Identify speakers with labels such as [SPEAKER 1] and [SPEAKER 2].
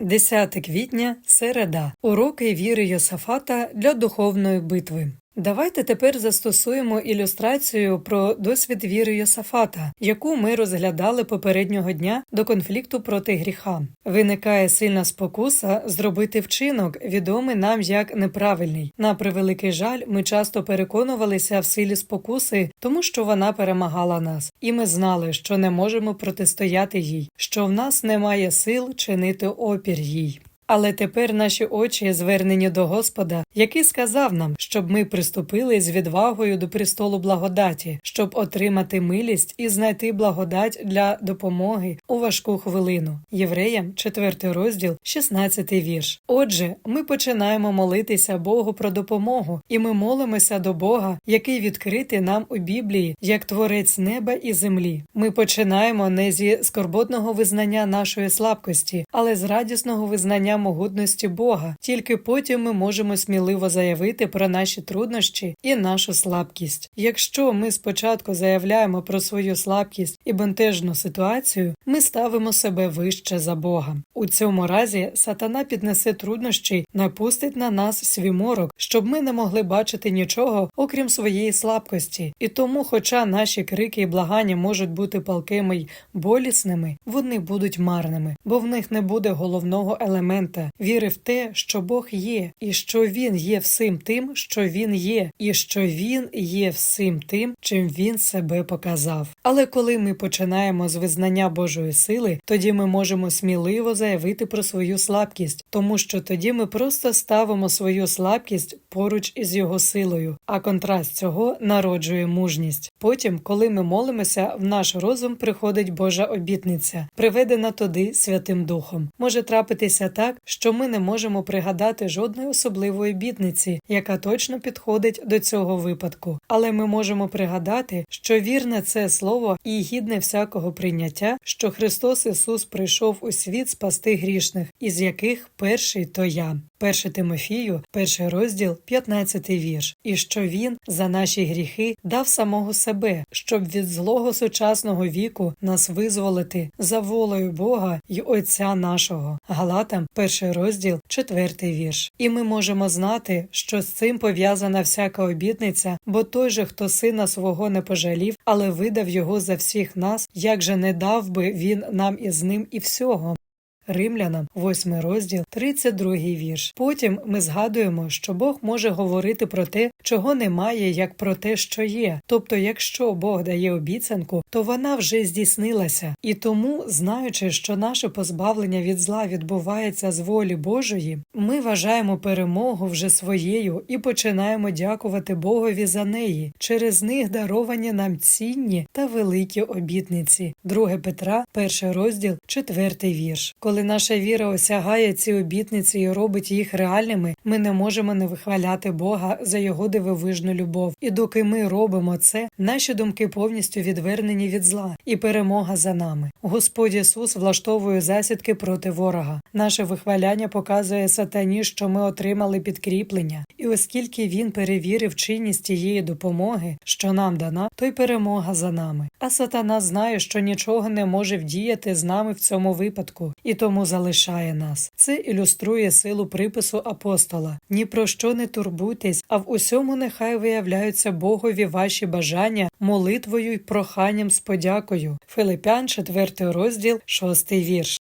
[SPEAKER 1] 10 квітня, середа. Уроки віри Йосафата для духовної битви. Давайте тепер застосуємо ілюстрацію про досвід віри Йосафата, яку ми розглядали попереднього дня до конфлікту проти гріха. Виникає сильна спокуса зробити вчинок, відомий нам як неправильний. На превеликий жаль, ми часто переконувалися в силі спокуси, тому що вона перемагала нас, і ми знали, що не можемо протистояти їй, що в нас немає сил чинити опір їй. Але тепер наші очі звернені до Господа, який сказав нам, щоб ми приступили з відвагою до престолу благодаті, щоб отримати милість і знайти благодать для допомоги у важку хвилину. Євреям, 4 розділ, 16 вірш. Отже, ми починаємо молитися Богу про допомогу, і ми молимося до Бога, який відкритий нам у Біблії як творець неба і землі. Ми починаємо не зі скорботного визнання нашої слабкості, але з радісного визнання могутності Бога. Тільки потім ми можемо сміливо заявити про наші труднощі і нашу слабкість. Якщо ми спочатку заявляємо про свою слабкість і бентежну ситуацію, ми ставимо себе вище за Бога. У цьому разі сатана піднесе труднощі, напустить на нас свій морок, щоб ми не могли бачити нічого, окрім своєї слабкості. І тому, хоча наші крики і благання можуть бути палкими й болісними, вони будуть марними, бо в них не буде головного елемента віри в те, що Бог є, і що Він є всім тим, що Він є, і що Він є всім тим, чим він себе показав. Але коли ми починаємо з визнання Божої сили, тоді ми можемо сміливо заявити про свою слабкість, тому що тоді ми просто ставимо свою слабкість поруч із його силою, а контраст цього народжує мужність. Потім, коли ми молимося, в наш розум приходить Божа обітниця, приведена туди Святим Духом. Може трапитися так, що ми не можемо пригадати жодної особливої обітниці, яка точно підходить до цього випадку, але ми можемо пригадати, що вірне це слово і гідне всякого прийняття, що Христос Ісус прийшов у світ спасти грішних, із яких перший то я. 1 Тимофію, перший розділ, 15 вірш, і що він за наші гріхи дав самого себе, щоб від злого сучасного віку нас визволити за волею Бога й Отця нашого. Галатам, перший розділ, 4 вірш. І ми можемо знати, що з цим пов'язана всяка обітниця, бо той же, хто сина свого не пожалів, але видав його за всіх нас, як же не дав би він нам із ним і всього. Римлянам, 8 розділ, 32 вірш. Потім ми згадуємо, що Бог може говорити про те, чого немає, як про те, що є. Тобто, якщо Бог дає обіцянку, то вона вже здійснилася. І тому, знаючи, що наше позбавлення від зла відбувається з волі Божої, ми вважаємо перемогу вже своєю і починаємо дякувати Богові за неї. Через них даровані нам цінні та великі обітниці. 2 Петра, 1 розділ, 4 вірш. Коли наша віра осягає ці обітниці і робить їх реальними, ми не можемо не вихваляти Бога за його дивовижну любов. І доки ми робимо це, наші думки повністю відвернені від зла, і перемога за нами. Господь Ісус влаштовує засідки проти ворога. Наше вихваляння показує сатані, що ми отримали підкріплення, і оскільки він перевірив чинність тієї допомоги, що нам дана, то й перемога за нами. А сатана знає, що нічого не може вдіяти з нами в цьому випадку, і тому залишає нас. Це ілюструє силу припису апостола. Ні про що не турбуйтесь, а в усьому нехай виявляються Богові ваші бажання молитвою й проханням з подякою. Филипян, 4 розділ, 6 вірш.